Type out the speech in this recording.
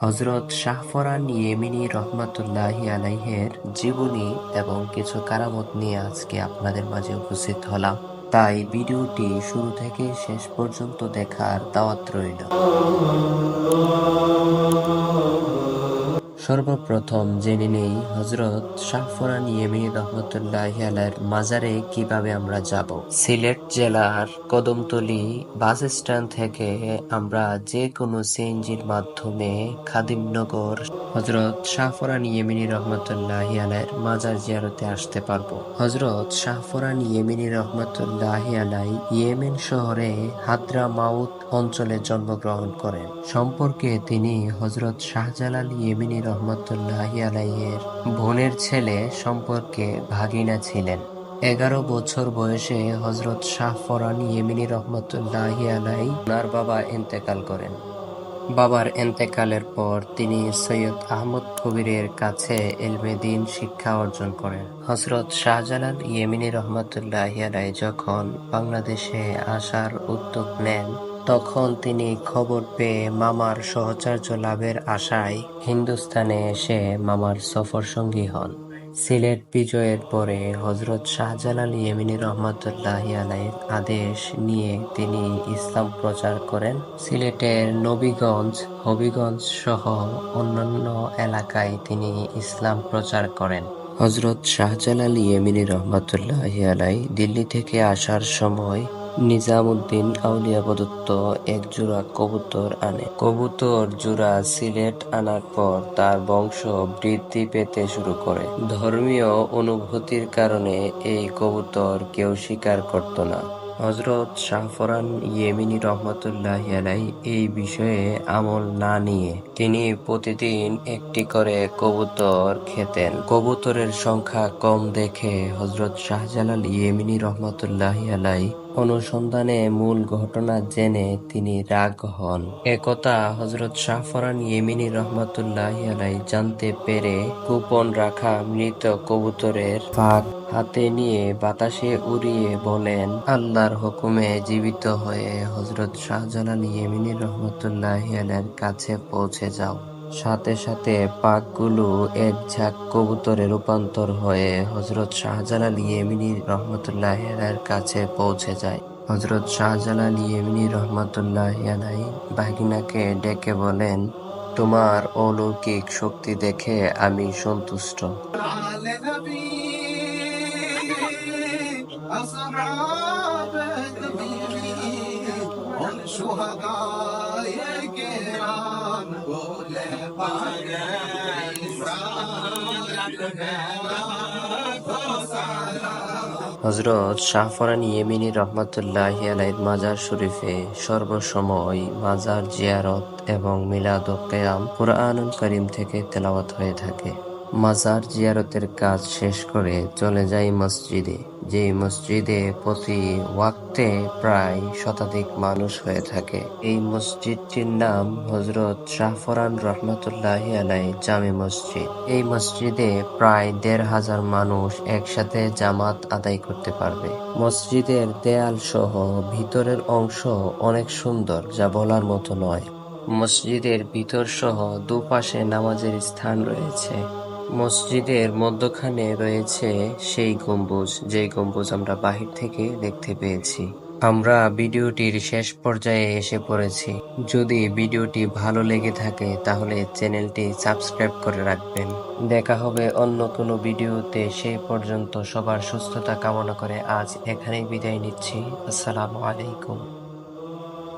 হযরত শাহফরান ইয়েমেনী রহমাতুল্লাহি আলাইহের জীবনী এবং কিছু কারামত নিয়ে আজকে আপনাদের মাঝে উপস্থিত হলাম। তাই ভিডিওটি শুরু থেকে শেষ পর্যন্ত দেখার দাওয়াত রইল। সর্বপ্রথম জেনে নেই হজরত শাহফরান ইয়েমেনী রহমতুল্লাহ আলাইর মাজারে কীভাবে আমরা যাব। সিলেট জেলার কদমতলী বাস স্ট্যান্ড থেকে আমরা যে কোনো সিএনজির মাধ্যমে খাদিমনগর হজরত শাহফরান ইয়েমেনী রহমতুল্লাহ আলাইর মাজার জিয়ারতে আসতে পারব। হজরত শাহফরান ইয়েমেনী রহমতুল্লাহ আলাই ইয়েমেন শহরে হাদ্রা মাউত অঞ্চলে জন্মগ্রহণ করেন। সম্পর্কে তিনি হজরত শাহজালাল ইয়েমেনী রহমতুল্লাহ আলাইয়ের বোনের ছেলে সম্পর্কে ভাগিনা ছিলেন। এগারো বছর বয়সে হজরত শাহ ফরান ইয়েমিনী রহমতুল্লাহ আলাই ওনার বাবা ইন্তেকাল করেন। বাবার এন্তেকালের পর তিনি সৈয়দ আহমদ কবিরের কাছে এলমে দিন শিক্ষা অর্জন করেন। হজরত শাহজালাল ইয়েমিনী রহমতুল্লাহ আলাই যখন বাংলাদেশে আসার উদ্যোগ নেন তখন তিনি খবর পেয়ে মামার সহচর্য লাভের আশায় হিন্দুস্তানে এসে মামার সফরসঙ্গী হন। সিলেট বিজয়ের পরে হজরত শাহজালাল ইয়েমিনী রহমতুল্লাহ আলাইয়ের আদেশ নিয়ে তিনি ইসলাম প্রচার করেন। সিলেটের নবীগঞ্জ, হবিগঞ্জ সহ অন্যান্য এলাকায় তিনি ইসলাম প্রচার করেন। হজরত শাহজালাল ইয়েমিনী রহমতুল্লাহ আলাই দিল্লি থেকে আসার সময় নিজামুদ্দিন আউলিয়া প্রদত্ত এক জোড়া কবুতর আনে। কবুতর জোড়া সিলেট আনার পর তার বংশ বৃদ্ধি পেতে শুরু করে। ধর্মীয় অনুভূতির কারণে এই কবুতর কেউ স্বীকার করত না। হজরত শাহফরান ইয়েমিনী রহমতুল্লাহ আলাই এই বিষয়ে আমল না নিয়ে তিনি প্রতিদিন একটি করে কবুতর খেতেন। কবুতরের সংখ্যা কম দেখে হজরত শাহজালাল ইয়েমিনী রহমতুল্লাহ আলাই অনুসন্ধানে মূল ঘটনা জেনে তিনি রাগ হন। একথা হজরত শাহফরান ইয়েমিনী রহমতুল্লাহ আলাই জানতে পেরে কুপন রাখা মৃত কবুতরের ফাঁক হাতে নিয়ে বাতাসে উড়িয়ে বলেন, আল্লাহর হুকুমে জীবিত হয়ে হজরত শাহজালাল ইয়েমিনী রহমতুল্লাহ আলাইয়ের কাছে পৌঁছে যাও। সাথে সাথে পাকগুলো এক ঝাঁক কবুতরে রূপান্তর হয়ে হজরত শাহজালাল ইয়েমিনী রহমতুল্লাহ আলাইয়ের কাছে পৌঁছে যায়। হজরত শাহজালাল ইয়েমিনী রহমতুল্লাহ আলাই বাগিনাকে ডেকে বলেন, তোমার অলৌকিক শক্তি দেখে আমি সন্তুষ্ট। হজরত শাহফরান ইয়েমিনী রহমতুল্লাহ আলাইদ মাজার শরীফে সর্বসময় মাজার জিয়ারত এবং মিলাদ কেয়াম কোরআন করিম থেকে তেলাওয়াত হয়ে থাকে। মাজার জিয়ারতের কাজ শেষ করে চলে যাই মসজিদে। যে মসজিদে প্রতি ওয়াক্তে প্রায় শতাধিক মানুষ হয়ে থাকে। এই মসজিদটির নাম হজরত শাহফরান রহমতুল্লাহ আলাই জামে মসজিদ। এই মসজিদে প্রায় দেড় হাজার মানুষ একসাথে জামাত আদায় করতে পারবে। মসজিদের দেয়াল সহ ভিতরের অংশ অনেক সুন্দর, যা বলার মতো নয়। মসজিদের ভিতর সহ দুপাশে নামাজের স্থান রয়েছে। মসজিদের মধ্যখানে রয়েছে সেই গম্বুজ যে গম্বুজ আমরা বাহির থেকে দেখতে পেয়েছি। আমরা ভিডিওটির শেষ পর্যায়ে এসে পড়েছি। যদি ভিডিওটি ভালো লেগে থাকে, তাহলে চ্যানেলটি সাবস্ক্রাইব করে রাখবেন। দেখা হবে অন্য কোনো ভিডিওতে। সেই পর্যন্ত সবার সুস্থতা কামনা করে আজ এখানেই বিদায় নিচ্ছি। আসসালামু আলাইকুম।